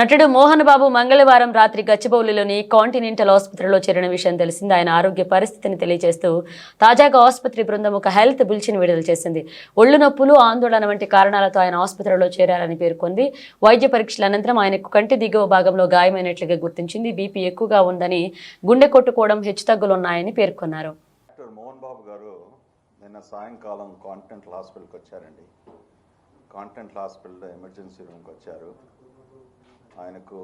నటుడు మోహన్ బాబు మంగళవారం రాత్రి గచ్చిబౌలిలోని కాంటినెంటల్ ఆసుపత్రిలో చేరిన విషయం తెలిసింది. ఆయన ఆరోగ్య పరిస్థితిని తెలియజేస్తూ తాజాగా ఆసుపత్రి బృందం ఒక హెల్త్ బుల్చిని విడుదల చేసింది. ఒళ్ళు నొప్పులు ఆందోళన వంటి కారణాలతో ఆయన ఆసుపత్రిలో చేరారని పేర్కొంది. వైద్య పరీక్షల అనంతరం ఆయనకు కంటి దిగువ భాగంలో గాయమైనట్లుగా గుర్తించింది. బీపీ ఎక్కువగా ఉందని గుండె కొట్టుకోవడం హెచ్చుతగ్గులున్నాయని పేర్కొన్నారు. డాక్టర్ మోహన్ బాబు గారు నిన్న సాయంకాలం కాంటినెంటల్ హాస్పిటల్కి వచ్చారండి. కాంటినెంటల్ హాస్పిటల్లో ఎమర్జెన్సీ రూమ్కి వచ్చారు. ఆయనకు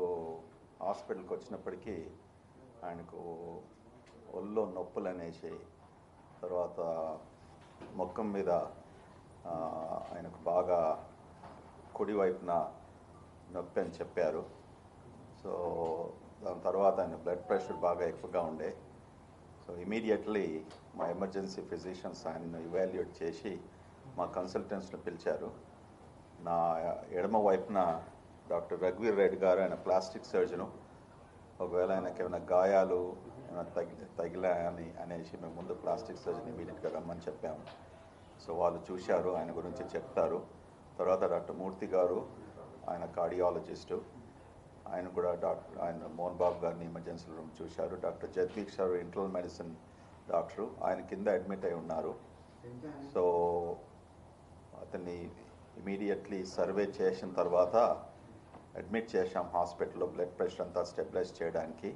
హాస్పిటల్కి వచ్చినప్పటికీ ఆయనకు ఒళ్ళో నొప్పులు అనేసి తర్వాత ముఖం మీద ఆయనకు బాగా కుడివైపున నొప్పి అని చెప్పారు. సో దాని తర్వాత ఆయన బ్లడ్ ప్రెషర్ బాగా ఎక్కువగా ఉండే. సో ఇమీడియట్లీ మా ఎమర్జెన్సీ ఫిజిషియన్స్ ఆయనను ఇవాల్యుయేట్ చేసి మా కన్సల్టెంట్స్ని పిలిచారు. నా ఎడమ వైపున డాక్టర్ రఘువీర్ రెడ్డి గారు ఆయన ప్లాస్టిక్ సర్జను. ఒకవేళ ఆయనకి ఏమైనా గాయాలు ఏమైనా తగి తగిలాయని అనేసి మేము ముందు ప్లాస్టిక్ సర్జన్ ఇమీడియట్గా రమ్మని చెప్పాము. సో వాళ్ళు చూశారు ఆయన గురించి చెప్తారు. తర్వాత డాక్టర్ మూర్తి గారు ఆయన కార్డియాలజిస్టు ఆయన కూడా డాక్టర్ ఆయన మోహన్ బాబు గారిని ఎమర్జెన్సీ రూమ్ చూశారు. డాక్టర్ జగదీష్ గారు ఇంటర్నల్ మెడిసిన్ డాక్టరు ఆయన కింద అడ్మిట్ అయి ఉన్నారు. సో అతన్ని ఇమీడియట్లీ సర్వే చేసిన తర్వాత అడ్మిట్ చేశాం హాస్పిటల్లో బ్లడ్ ప్రెషర్ అంతా స్టెబిలైజ్ చేయడానికి.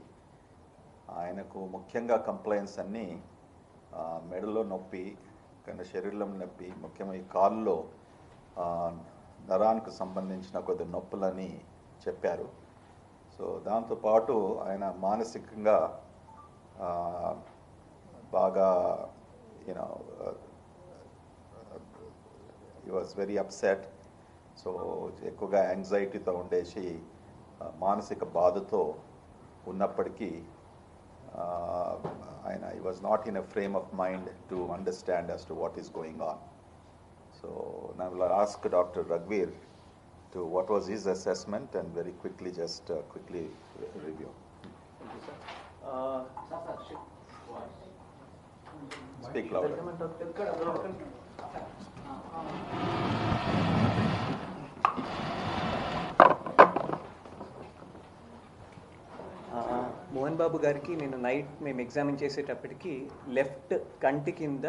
ఆయనకు ముఖ్యంగా కంప్లైంట్స్ అన్నీ మెడలో నొప్పి కానీ శరీరంలో నొప్పి ముఖ్యమైన కాల్లో నరానికి సంబంధించిన కొద్ది నొప్పులని చెప్పారు. సో దాంతోపాటు ఆయన మానసికంగా బాగా యూనో ఈ వాజ్ వెరీ అప్సెట్ సో ఎక్కువగా యాంగ్జైటీతో ఉండేసి ఆ, మానసిక బాధతో ఉన్నప్పటికీ ఆ, ఆయన I was not in a frame of mind to understand as to what is going on so నా will ask doctor రఘ్వీర్ to what was his assessment and very quickly just quickly review speak loud Mohan Babu గారికి నేను night మేము examine చేసేటప్పటికి left కంటి కింద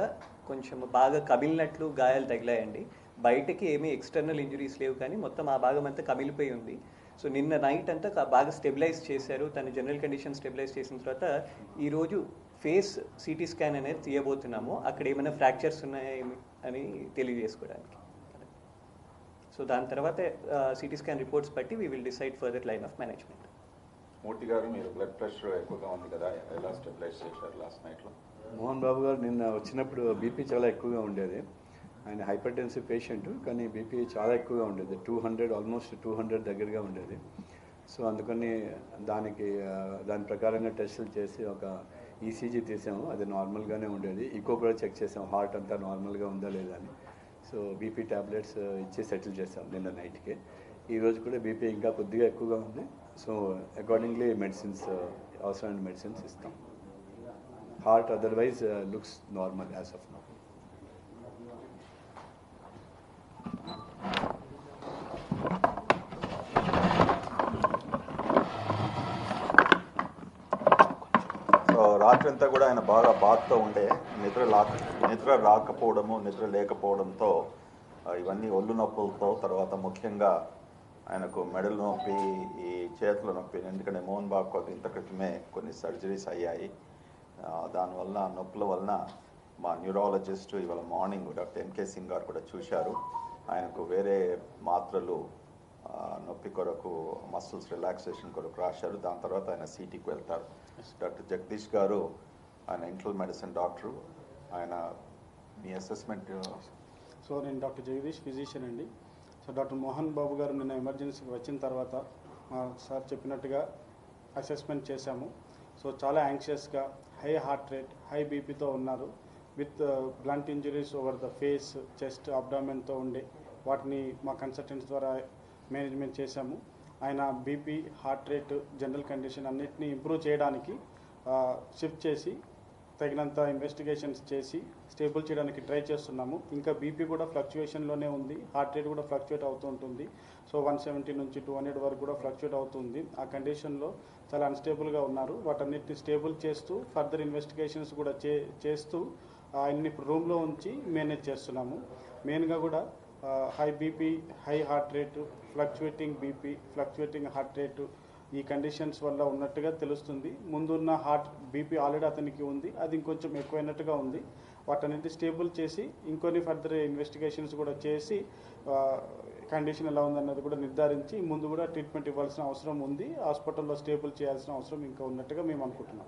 కొంచెం బాగా కమిలినట్లు గాయాలు తగిలాయండి. బయటకి ఏమీ ఎక్స్టర్నల్ ఇంజరీస్ లేవు కానీ మొత్తం ఆ భాగం అంతా కమిలిపోయి ఉంది. సో నిన్న నైట్ అంతా బాగా స్టెబిలైజ్ చేశారు. తన జనరల్ కండిషన్ స్టెబిలైజ్ చేసిన తర్వాత ఈరోజు ఫేస్ సిటీ స్కాన్ అనేది తీయబోతున్నాము. అక్కడ ఏమైనా ఫ్రాక్చర్స్ ఉన్నాయేమి అని తెలియజేసుకోవడానికి. సో దాని తర్వాత సిటీ స్కాన్ రిపోర్ట్స్ బట్టి we will decide further line of management Murthy గారు మీరు బ్లడ్ ప్రెషర్ ఎక్కువగా ఉంది కదా ఎలా స్టెబిలైజ్ చేశారు లాస్ట్ నైట్లో మోహన్ బాబు గారు నిన్న వచ్చినప్పుడు బీపీ చాలా ఎక్కువగా ఉండేది. ఆయన హైపర్ టెన్సివ్ పేషెంట్ కానీ బీపీ చాలా ఎక్కువగా ఉండేది. Two hundred almost two hundred దగ్గరగా ఉండేది. సో అందుకని దానికి దాని ప్రకారంగా టెస్టులు చేసి ఒక ఈసీజీ తీసాము. అది నార్మల్గానే ఉండేది. ఈకో కూడా చెక్ చేసాం హార్ట్ అంతా నార్మల్గా ఉందా లేదా అని. సో బీపీ ట్యాబ్లెట్స్ ఇచ్చి సెటిల్ చేసాం నిన్న నైట్కి ఈరోజు కూడా బీపీ ఇంకా కొద్దిగా ఎక్కువగా ఉంది. సో అకార్డింగ్లీ మెడిసిన్స్ అవసరమైన మెడిసిన్స్ ఇస్తాం. Heart otherwise looks normal as of now so రాత్రంతా కూడా ఆయన బాగా బాధతో ఉండే. నిద్ర లాక నిద్ర రాకపోవడము నిద్ర లేకపోవడంతో uh, ఇవన్నీ ఒళ్ళు నొప్పులతో తర్వాత ముఖ్యంగా ఆయనకు మెడల్ నొప్పి ఈ చేతుల నొప్పి ఎందుకంటే మోహన్ బాబు ఇంత క్రితమే కొన్ని సర్జరీస్ అయ్యాయి. దానివల్ల నొప్పుల వలన మా న్యూరాలజిస్ట్ ఇవాళ మార్నింగ్ డాక్టర్ ఎంకే సింగ్ గారు కూడా చూశారు. ఆయనకు వేరే మాత్రలు నొప్పి కొరకు మసిల్స్ రిలాక్సేషన్ కొరకు రాశారు. దాని తర్వాత ఆయన సిటీకి వెళ్తారు. డాక్టర్ జగదీష్ గారు ఆయన ఇంటల్ మెడిసిన్ డాక్టరు. ఆయన మీ అసెస్మెంట్ సో నేను డాక్టర్ జగదీష్ ఫిజిషియన్ అండి. సో డాక్టర్ మోహన్ బాబు గారు నిన్న ఎమర్జెన్సీకి వచ్చిన తర్వాత మా సార్ చెప్పినట్టుగా అసెస్మెంట్ చేశాము. సో చాలా యాంగ్షియస్గా హై హార్ట్ రేట్ హై బీపీతో ఉన్నారు. With blunt injuries over the face chest అబ్డామెన్తో ఉండే వాటిని మా కన్సల్టెంట్స్ ద్వారా మేనేజ్మెంట్ చేశాము. ఆయన BP heart rate general condition అన్నిటిని ఇంప్రూవ్ చేయడానికి uh, షిఫ్ట్ చేసి తగినంత ఇన్వెస్టిగేషన్స్ చేసి స్టేబుల్ చేయడానికి ట్రై చేస్తున్నాము. ఇంకా బీపీ కూడా ఫ్లక్చుయేషన్లోనే ఉంది. హార్ట్ రేట్ కూడా ఫ్లక్చుయేట్ అవుతూ ఉంటుంది. సో వన్ సెవెంటీ నుంచి టూ హండ్రెడ్ వరకు కూడా ఫ్లక్చుయేట్ అవుతుంది ఆ కండిషన్లో చాలా అన్స్టేబుల్గా ఉన్నారు. వాటన్నిటిని స్టేబుల్ చేస్తూ ఫర్దర్ ఇన్వెస్టిగేషన్స్ కూడా చే చేస్తూ ఆయన్ని ఇప్పుడు రూమ్లో ఉంచి మేనేజ్ చేస్తున్నాము. మెయిన్గా కూడా high BP high heart rate fluctuating BP fluctuating heart rate ఈ కండిషన్స్ వల్ల ఉన్నట్టుగా తెలుస్తుంది. ముందున్న హార్ట్ బీపీ ఆల్రెడీ అతనికి ఉంది. అది ఇంకొంచెం ఎక్కువైనట్టుగా ఉంది. వాటన్నిటి స్టేబుల్ చేసి ఇంకొన్ని ఫర్దర్ ఇన్వెస్టిగేషన్స్ కూడా చేసి కండిషన్ ఎలా ఉందన్నది కూడా నిర్ధారించి ముందు కూడా ట్రీట్మెంట్ ఇవ్వాల్సిన అవసరం ఉంది. హాస్పిటల్లో స్టేబుల్ చేయాల్సిన అవసరం ఇంకా ఉన్నట్టుగా మేము అనుకుంటున్నాం.